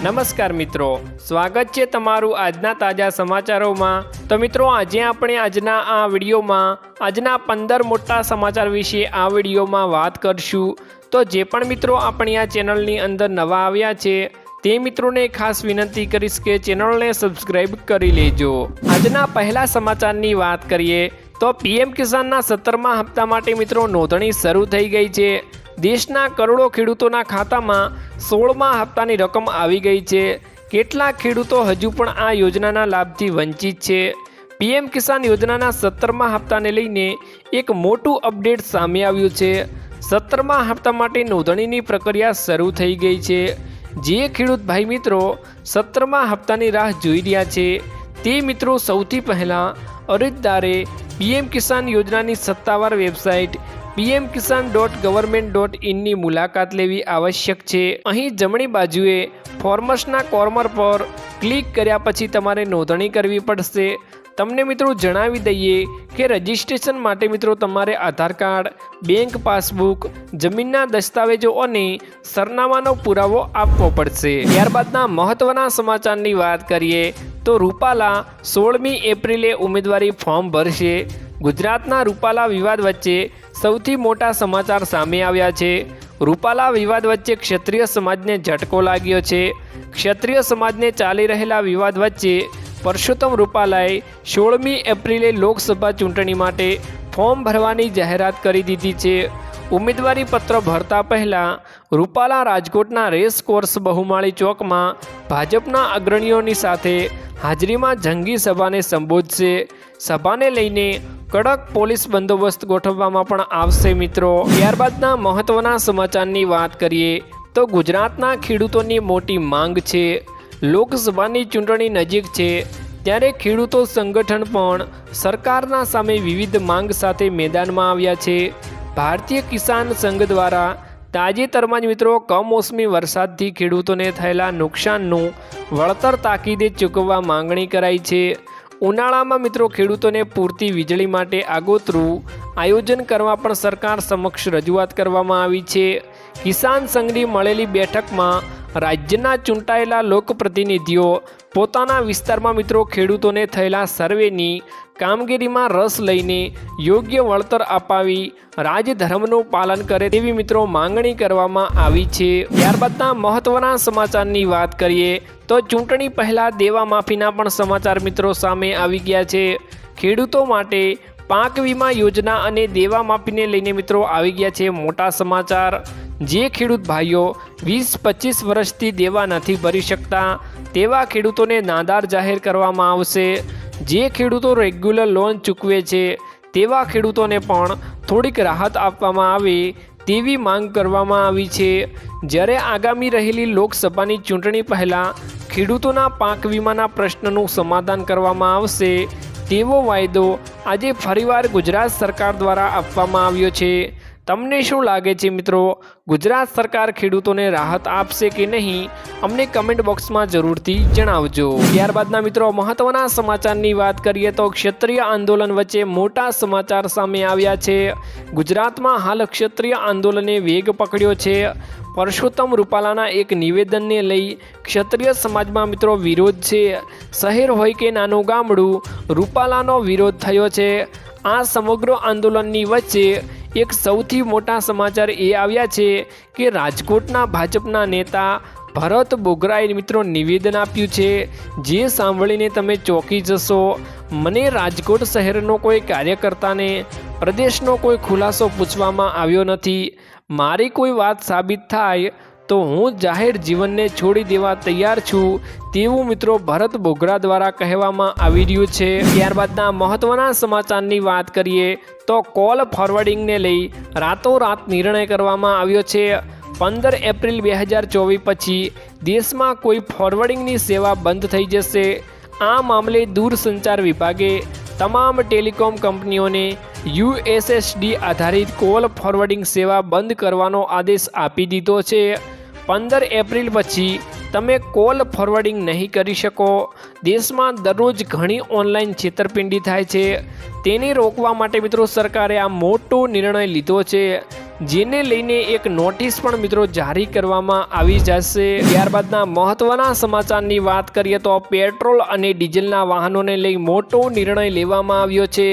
નમસ્કાર મિત્રો, સ્વાગત છે તમારું આજના તાજા સમાચારોમાં. તો મિત્રો, આજે આપણે આજના આ વિડીયોમાં, આજના પંદર મોટા સમાચાર વિશે આ વિડીયોમાં વાત કરશું. તો જે પણ મિત્રો આપણી આ ચેનલની અંદર નવા આવ્યા છે, તે મિત્રોને ખાસ વિનંતી કરીશ કે ચેનલને સબસ્ક્રાઈબ કરી લેજો. આજના પહેલા સમાચારની વાત કરીએ, તો પીએમ કિસાનના સત્તરમા હપ્તા માટે મિત્રો નોંધણી શરૂ થઈ ગઈ છે. દેશના કરોડો ખેડૂતોના ખાતામાં સોળમા હપ્તાની રકમ આવી ગઈ છે. કેટલાક ખેડૂતો હજુ પણ આ યોજનાના લાભથી વંચિત છે. પીએમ કિસાન યોજનાના સત્તરમા હપ્તાને લઈને એક મોટું અપડેટ સામે આવ્યું છે. સત્તરમા હપ્તા માટે નોંધણીની પ્રક્રિયા શરૂ થઈ ગઈ છે. જે ખેડૂત ભાઈ મિત્રો સત્તરમા હપ્તાની રાહ જોઈ રહ્યા છે. તે મિત્રો સૌથી પહેલાં અરજદારે પીએમ કિસાન યોજનાની સત્તાવાર website PM Kisan dot government dot ઇનની મુલાકાત લેવી આવશ્યક છે. અહીં જમણી બાજુએ ફોર્મસના કોર્નર પર ક્લિક કર્યા પછી તમારે નોંધણી કરવી પડશે. તમને મિત્રો જણાવી દઈએ કે રજિસ્ટ્રેશન માટે મિત્રો તમારે આધાર કાર્ડ, બેંક પાસબુક, જમીનના દસ્તાવેજો અને સરનામાનો પુરાવો આપવો પડશે. ત્યારબાદના મહત્વના સમાચારની વાત કરીએ તો રૂપાલા સોળમી એપ્રિલે ઉમેદવારી ફોર્મ ભરશે. ગુજરાતના રૂપાલા વિવાદ વચ્ચે સૌથી મોટા સમાચાર સામે આવ્યા છે. રૂપાલા વિવાદ વચ્ચે ક્ષત્રિય સમાજને ઝટકો લાગ્યો છે. ક્ષત્રિય સમાજને ચાલી રહેલા વિવાદ વચ્ચે પરસોત્તમ રૂપાલાએ સોળમી એપ્રિલે લોકસભા ચૂંટણી માટે ફોર્મ ભરવાની જાહેરાત કરી દીધી છે. ઉમેદવારી પત્ર ભરતા પહેલાં રૂપાલા રાજકોટના રેસ કોર્સ બહુમાળી ચોકમાં ભાજપના અગ્રણીઓની સાથે હાજરીમાં જંગી સભાને સંબોધશે. સભાને લઈને કડક પોલીસ બંદોબસ્ત ગોઠવવામાં પણ આવશે મિત્રો. ત્યારબાદના મહત્વના સમાચારની વાત કરીએ તો ગુજરાતના ખેડૂતોની મોટી માંગ છે. લોકસભાની ચૂંટણી નજીક છે. ત્યારે ખેડૂતો સંગઠન પણ સરકારના સામે વિવિધ માંગ સાથે મેદાનમાં આવ્યા છે. ભારતીય કિસાન સંઘ દ્વારા તાજેતરમાં જ મિત્રો કમોસમી વરસાદથી ખેડૂતોને થયેલા નુકસાનનું વળતર તાકીદે ચૂકવવા માંગણી કરાઈ છે. ઉનાળામાં મિત્રો ખેડૂતોને પૂરતી વીજળી માટે આગોતરું આયોજન કરવા પણ સરકાર સમક્ષ રજૂઆત કરવામાં આવી છે. કિસાન સંઘની મળેલી બેઠકમાં રાજ્યના ચૂંટાયેલા લોકપ્રતિનિધિઓ, પોતાના વિસ્તારમાં મિત્રો ખેડૂતોને થયેલા સર્વેની કામગીરીમાં રસ લઈને યોગ્ય વળતર અપાવી રાજધર્મનું પાલન કરે તેવી મિત્રો માંગણી કરવામાં આવી છે. ત્યારબાદના મહત્વના સમાચારની વાત કરીએ, તો ચૂંટણી પહેલાં દેવા માફીના પણ સમાચાર મિત્રો સામે આવી ગયા છે. ખેડૂતો માટે પાક વીમા યોજના અને દેવા માફીને લઈને મિત્રો આવી ગયા છે મોટા સમાચાર. જે ખેડૂત ભાઈઓ વીસ, પચીસ વર્ષથી દેવા નથી ભરી શકતા, તેવા ખેડૂતોને નાદાર જાહેર કરવામાં આવશે. જે ખેડૂતો રેગ્યુલર લોન ચૂકવે છે, તેવા ખેડૂતોને પણ થોડીક રાહત આપવામાં આવે તેવી માંગ કરવામાં આવી છે. જ્યારે આગામી રહેલી લોકસભાની ચૂંટણી પહેલાં ખેડૂતોના પાક વીમાના પ્રશ્નનું સમાધાન કરવામાં આવશે, તેવો વાયદો આજે ફરીવાર ગુજરાત સરકાર દ્વારા આપવામાં આવ્યો છે. તમને શું લાગે છે મિત્રો? ગુજરાત સરકાર ખેડૂતોને રાહત આપશે કે નહીં? અમને કમેન્ટ બોક્સમાં જરૂરથી જણાવજો. ત્યારબાદના મિત્રો, મહત્વના સમાચારની વાત કરીએ તો ક્ષત્રિય આંદોલન વચ્ચે મોટા સમાચાર સામે આવ્યા છે. ગુજરાતમાં હાલ ક્ષત્રિય આંદોલને વેગ પકડ્યો છે. પરસોત્તમ રૂપાલાના એક નિવેદનને લઈ ક્ષત્રિય સમાજમાં મિત્રો વિરોધ છે. શહેર હોય કે નાનું ગામડું, રૂપાલાનો વિરોધ થયો છે. આ સમગ્ર આંદોલનની વચ્ચે એક સૌથી મોટા સમાચાર એ આવ્યા છે કે રાજકોટના ભાજપના નેતા ભરત બોગરાએ મિત્રો નિવેદન આપ્યું છે, જે સાંભળીને તમે ચોંકી જશો. મને રાજકોટ શહેરનો કોઈ કાર્યકર્તાને, પ્રદેશનો કોઈ ખુલાસો પૂછવામાં આવ્યો નથી. મારી કોઈ વાત સાબિત થાય તો હું જાહેર જીવનને છોડી દેવા તૈયાર છું તેવું મિત્રો ભરત બોગરા દ્વારા કહેવામાં આવી રહ્યું છે. ત્યારબાદના મહત્વના સમાચારની વાત કરીએ તો કોલ ફોરવર્ડિંગને લઈ રાતોરાત નિર્ણય કરવામાં આવ્યો છે. પંદર એપ્રિલ બે હજાર ચોવીસ પછી દેશમાં કોઈ ફોરવર્ડિંગની સેવા બંધ થઈ જશે. આ મામલે દૂરસંચાર વિભાગે તમામ ટેલિકોમ કંપનીઓને યુએસએસડી આધારિત કોલ ફોરવર્ડિંગ સેવા બંધ કરવાનો આદેશ આપી દીધો છે. પંદર એપ્રિલ પછી તમે કોલ ફોરવર્ડિંગ નહીં કરી શકો. દેશમાં દરરોજ ઘણી ઓનલાઈન છેતરપિંડી થાય છે. તેને રોકવા માટે મિત્રો સરકારે આ મોટો નિર્ણય લીધો છે, જેને લઈને એક નોટિસ પણ મિત્રો જારી કરવામાં આવી જશે. ત્યારબાદના મહત્વના સમાચારની વાત કરીએ તો પેટ્રોલ અને ડીઝલના વાહનોને લઈ મોટો નિર્ણય લેવામાં આવ્યો છે.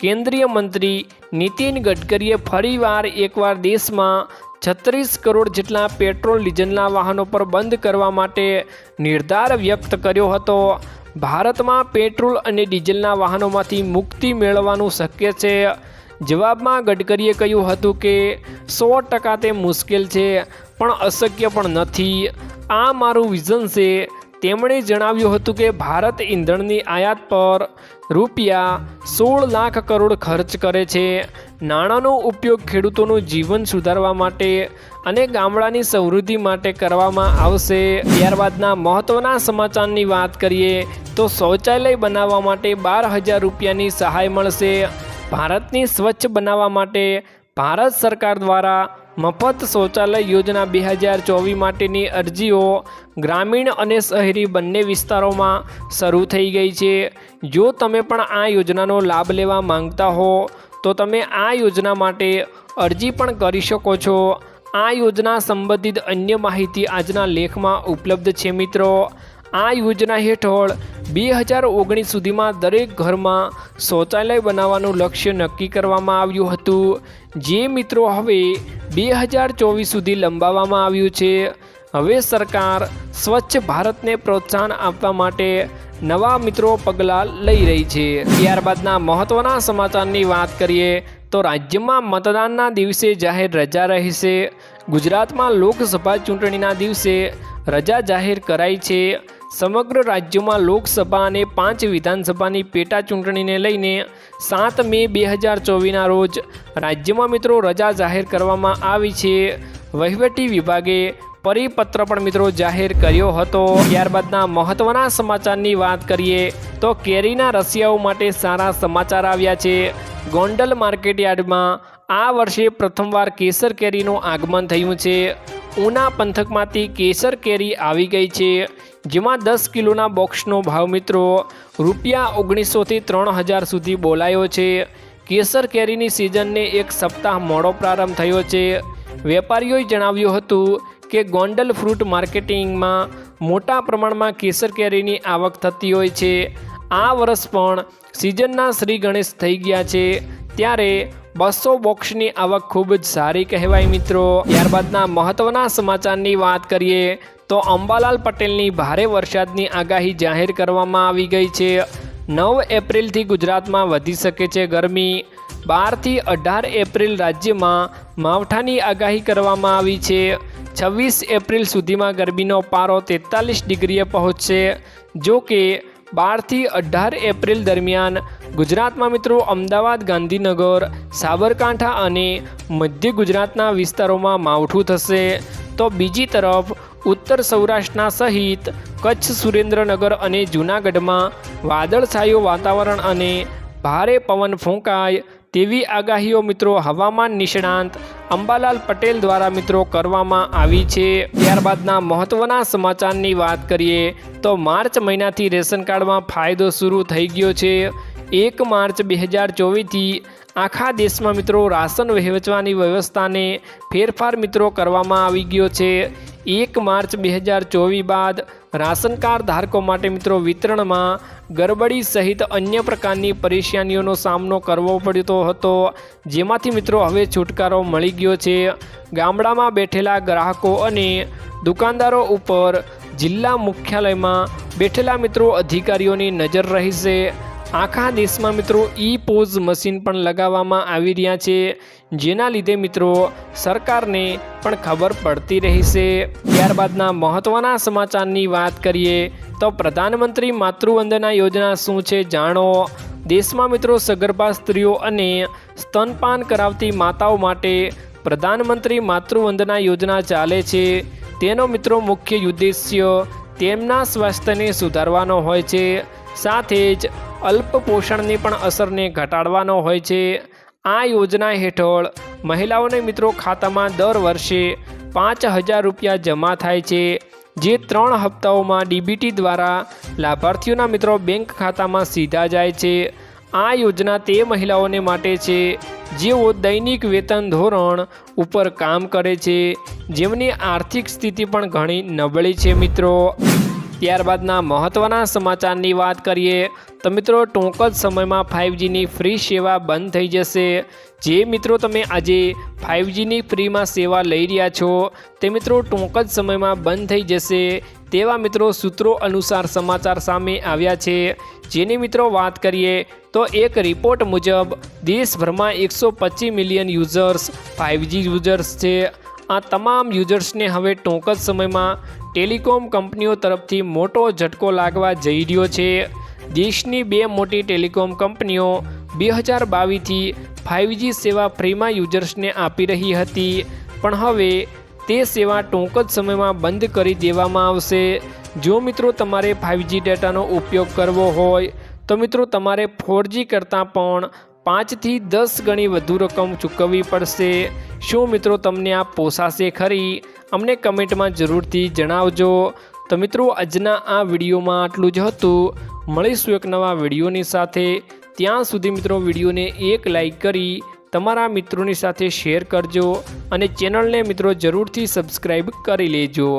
કેન્દ્રીય મંત્રી નીતિન ગડકરીએ ફરીવાર એકવાર દેશમાં છત્રીસ કરોડ જેટલા પેટ્રોલ, ડીઝલના વાહનો પર બંધ કરવા માટે નિર્ધાર વ્યક્ત કર્યો હતો. ભારતમાં પેટ્રોલ અને ડીઝલના વાહનોમાંથી મુક્તિ મેળવવાનું શક્ય છે. જવાબમાં ગડકરીએ કહ્યું હતું કે સો ટકા તે મુશ્કેલ છે, પણ અશક્ય પણ નથી. આ મારું વિઝન છે. તેમણે જણાવ્યું હતું કે ભારત ઈંધણની આયાત પર રૂપિયા સોળ લાખ કરોડ ખર્ચ કરે છે. નાણાંનો ઉપયોગ ખેડૂતોનું જીવન સુધારવા માટે અને ગામડાની સમૃદ્ધિ માટે કરવામાં આવશે. ત્યારબાદના મહત્ત્વના સમાચારની વાત કરીએ તો શૌચાલય બનાવવા માટે બાર હજાર રૂપિયાની સહાય મળશે. ભારતની સ્વચ્છ બનાવવા માટે ભારત સરકાર દ્વારા મફત શૌચાલય યોજના બે હજાર ચોવીસ માટેની અરજીઓ ગ્રામીણ અને શહેરી બંને વિસ્તારોમાં શરૂ થઈ ગઈ છે. જો તમે પણ આ યોજનાનો લાભ લેવા માંગતા હો, તો તમે આ યોજના માટે અરજી પણ કરી શકો છો. આ યોજના સંબંધિત અન્ય માહિતી આજના લેખમાં ઉપલબ્ધ છે મિત્રો. આ યોજના હેઠળ બે હજાર ઓગણીસ સુધીમાં દરેક ઘરમાં શૌચાલય બનાવવાનું લક્ષ્ય નક્કી કરવામાં આવ્યું હતું. જે મિત્રો હવે બે હજાર ચોવીસ સુધી લંબાવવામાં આવ્યું છે. હવે સરકાર સ્વચ્છ ભારતને પ્રોત્સાહન આપવા માટે નવા મિત્રો પગલાં લઈ રહી છે. ત્યારબાદના મહત્ત્વના સમાચારની વાત કરીએ તો રાજ્યમાં મતદાનના દિવસે જાહેર રજા રહેશે. ગુજરાતમાં લોકસભા ચૂંટણીના દિવસે રજા જાહેર કરાઈ છે. સમગ્ર રાજ્યમાં લોકસભા અને પાંચ વિધાનસભાની પેટા ચૂંટણીને લઈને સાત મે બે હજાર ચોવીસના રોજ રાજ્યમાં મિત્રો રજા જાહેર કરવામાં આવી છે. વહીવટી વિભાગે પરિપત્ર પણ મિત્રો જાહેર કર્યો હતો. ત્યારબાદના મહત્ત્વના સમાચારની વાત કરીએ તો કેરીના રસિયાઓ માટે સારા સમાચાર આવ્યા છે. ગોંડલ માર્કેટ યાર્ડમાં આ વર્ષે પ્રથમવાર કેસર કેરીનું આગમન થયું છે. ઉના પંથકમાંથી કેસર કેરી આવી ગઈ છે. જેમાં દસ કિલોના બોક્સનો ભાવ મિત્રો રૂપિયા ઓગણીસોથી ત્રણ હજાર સુધી બોલાયો છે. કેસર કેરીની સિઝનને એક સપ્તાહ મોડો પ્રારંભ થયો છે. વેપારીઓએ જણાવ્યું હતું કે ગોંડલ ફ્રૂટ માર્કેટિંગમાં મોટા પ્રમાણમાં કેસર કેરીની આવક થતી હોય છે. આ વર્ષ પણ સિઝનના શ્રી ગણેશ થઈ ગયા છે. ત્યારે બસો બોક્સની આવક ખૂબ જ સારી કહેવાય મિત્રો. ત્યારબાદના મહત્ત્વના સમાચારની વાત કરીએ, તો અંબાલાલ પટેલની ભારે વરસાદની આગાહી જાહેર કરવામાં આવી ગઈ છે. નવ એપ્રિલથી ગુજરાતમાં વધી શકે છે ગરમી. બારથી અઢાર એપ્રિલ રાજ્યમાં માવઠાની આગાહી કરવામાં આવી છે. છવ્વીસ એપ્રિલ સુધીમાં ગરમીનો પારો તેતાલીસ ડિગ્રીએ પહોંચશે. જો કે બારથી અઢાર એપ્રિલ દરમિયાન ગુજરાતમાં મિત્રો અમદાવાદ, ગાંધીનગર, સાબરકાંઠા અને મધ્ય ગુજરાતના વિસ્તારોમાં માવઠું થશે. તો બીજી તરફ ઉત્તર સૌરાષ્ટ્રના સહિત કચ્છ, સુરેન્દ્રનગર અને જૂનાગઢમાં વાદળછાયું વાતાવરણ અને ભારે પવન ફૂંકાય. તેવી આગાહીઓ મિત્રો હવામાન નિષ્ણાંત અંબાલાલ પટેલ દ્વારા મિત્રો કરવામાં આવી છે. ત્યારબાદના મહત્ત્વના સમાચારની વાત કરીએ તો માર્ચ મહિનાથી રેશન કાર્ડમાં ફાયદો શરૂ થઈ ગયો છે. એક માર્ચ બે હજાર ચોવીસથી આખા દેશમાં મિત્રો રાશન વહેંચવાની વ્યવસ્થાને ફેરફાર મિત્રો કરવામાં આવી ગયો છે. એક માર્ચ બે હજાર ચોવીસ બાદ રાશન કાર્ડ ધારકો માટે મિત્રો વિતરણમાં ગરબડી સહિત અન્ય પ્રકારની પરેશાનીઓનો સામનો કરવો પડતો હતો. જેમાંથી મિત્રો હવે છુટકારો મળી ગયો છે. ગામડામાં બેઠેલા ગ્રાહકો અને દુકાનદારો ઉપર જિલ્લા મુખ્યાલયમાં બેઠેલા મિત્રો અધિકારીઓની નજર રહેશે. આખા દેશમાં મિત્રો ઈ પોઝ મશીન પણ લગાવવામાં આવી રહ્યા છે. જેના લીધે મિત્રો સરકારને પણ ખબર પડતી રહેશે. ત્યારબાદના મહત્ત્વના સમાચારની વાત કરીએ તો પ્રધાનમંત્રી માતૃવંદના યોજના શું છે જાણો? દેશમાં મિત્રો સગર્ભા સ્ત્રીઓ અને સ્તનપાન કરાવતી માતાઓ માટે પ્રધાનમંત્રી માતૃવંદના યોજના ચાલે છે. તેનો મિત્રો મુખ્ય ઉદ્દેશ્ય તેમના સ્વાસ્થ્યને સુધારવાનો હોય છે. સાથે જ અલ્પ પોષણની પણ અસરને ઘટાડવાનો હોય છે. આ યોજના હેઠળ મહિલાઓને મિત્રો ખાતામાં દર વર્ષે પાંચ હજાર રૂપિયા જમા થાય છે, જે ત્રણ હપ્તાઓમાં ડીબીટી દ્વારા લાભાર્થીઓના મિત્રો બેંક ખાતામાં સીધા જાય છે. આ યોજના તે મહિલાઓને માટે છે, જેઓ દૈનિક વેતન ધોરણ ઉપર કામ કરે છે. જેમની આર્થિક સ્થિતિ પણ ઘણી નબળી છે મિત્રો. ત્યારબાદના મહત્ત્વના સમાચારની વાત કરીએ તો મિત્રો, ટૂંક જ સમયમાં ફાઇવજીની ફ્રી સેવા બંધ થઈ જશે. જે મિત્રો તમે આજે ફાઇવજીની ફ્રીમાં સેવા લઈ રહ્યા છો, તે મિત્રો ટૂંક જ સમયમાં બંધ થઈ જશે. તેવા મિત્રો સૂત્રો અનુસાર સમાચાર સામે આવ્યા છે. જેની મિત્રો વાત કરીએ, તો એક રિપોર્ટ મુજબ દેશભરમાં એકસો મિલિયન યુઝર્સ ફાઇવજી યુઝર્સ છે. આ તમામ યુઝર્સને હવે ટૂંક જ સમયમાં ટેલિકોમ કંપનીઓ તરફથી મોટો ઝટકો લાગવા જઈ રહ્યો છે. દેશની બે મોટી ટેલિકોમ કંપનીઓ બે હજાર બાવીસથી ફાઇવજી સેવા ફ્રીમાં યુઝર્સને આપી રહી હતી. પણ હવે તે સેવા ટૂંક જ સમયમાં બંધ કરી દેવામાં આવશે. જો મિત્રો તમારે ફાઇવજી ડેટાનો ઉપયોગ કરવો હોય, તો મિત્રો તમારે ફોરજી કરતાં પણ પાંચથી દસ ગણી વધુ રકમ ચૂકવવી પડશે. શું મિત્રો તમને આ પોસાશે ખરી? અમને કમેન્ટમાં જરૂરથી જણાવજો. તો મિત્રો, આજના આ વિડીયોમાં આટલું જ હતું. મળીશું એક નવા વિડીયોની સાથે. ત્યાં સુધી મિત્રો, વિડીયોને એક લાઈક કરી તમારા મિત્રોની સાથે શેર કરજો અને ચેનલને મિત્રો જરૂરથી સબસ્ક્રાઈબ કરી લેજો.